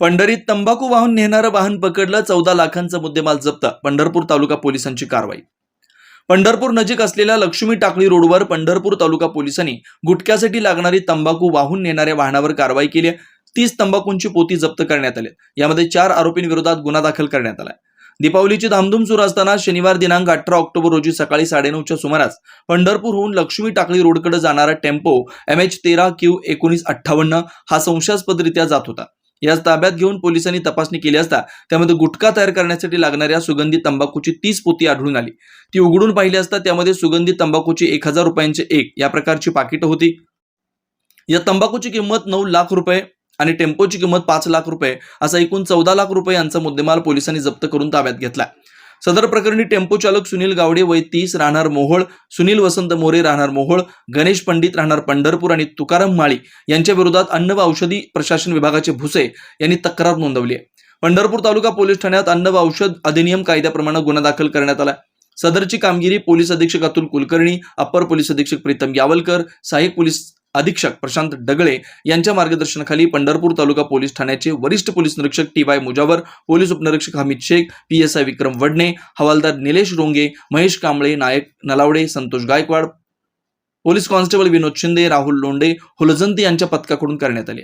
पंढरीत तंबाखू वाहून नेणारं वाहन पकडलं चौदा लाखांचा मुद्देमाल जप्त पंढरपूर तालुका पोलिसांची कारवाई. पंढरपूर नजीक असलेल्या लक्ष्मी टाकळी रोडवर पंढरपूर तालुका पोलिसांनी गुटख्यासाठी लागणारी तंबाखू वाहून नेणाऱ्या वाहनावर कारवाई केली तीस तंबाखूंची पोती जप्त करण्यात आली यामध्ये चार आरोपींविरोधात गुन्हा दाखल करण्यात आला दीपावलीची धामधूम सुरू असताना शनिवार दिनांक अठरा ऑक्टोबर रोजी सकाळी साडेनऊच्या सुमारास पंढरपूरहून लक्ष्मी टाकळी रोडकडे जाणारा टेम्पो एम एच तेरा क्यू एकोणीस अठ्ठावन्न हा संशयास्पदरित्या जात होता. याच ताब्यात घेऊन पोलिसांनी तपासणी केली असता त्यामध्ये गुटखा तयार करण्यासाठी लागणाऱ्या सुगंधी तंबाखूची तीस पोती आढळून आली. ती उघडून पाहिली असता त्यामध्ये सुगंधी तंबाखूची एक हजार रुपयांचे एक या प्रकारची पाकिटं होती. या तंबाखूची किंमत नऊ लाख रुपये आणि टेम्पोची किंमत पाच लाख रुपये असा एकूण चौदा लाख रुपये यांचा मुद्देमाल पोलिसांनी जप्त करून ताब्यात घेतला. सदर प्रकरणी टेम्पो चालक सुनील गावडे वय तीस राहणार मोहोळ सुनील वसंत मोरे राहणार मोहोळ गणेश पंडित राहणार पंढरपूर आणि तुकाराम माळी यांच्या विरोधात अन्न व औषधी प्रशासन विभागाचे भुसे यांनी तक्रार नोंदवली आहे. पंढरपूर तालुका पोलीस ठाण्यात अन्न व औषध अधिनियम कायद्याप्रमाणे गुन्हा दाखल करण्यात आला सदरची कामगिरी पोलीस अधीक्षक अतुल कुलकर्णी अप्पर पोलीस अधीक्षक प्रीतम यावलकर सहाय्यक पोलीस अधीक्षक प्रशांत डगळे यांच्या मार्गदर्शनाखाली पंढरपूर तालुका पोलीस ठाण्याचे वरिष्ठ पोलीस निरीक्षक टी वाय मुजावर पोलीस उपनिरीक्षक Hamid Shaikh P S I Vikram Wadne हवालदार निलेश रोंगे महेश कांबळे नायक नलावडे संतोष गायकवाड पोलीस कॉन्स्टेबल विनोद शिंदे राहुल लोंडे हुलजंती यांच्या पथकाकडून करण्यात आली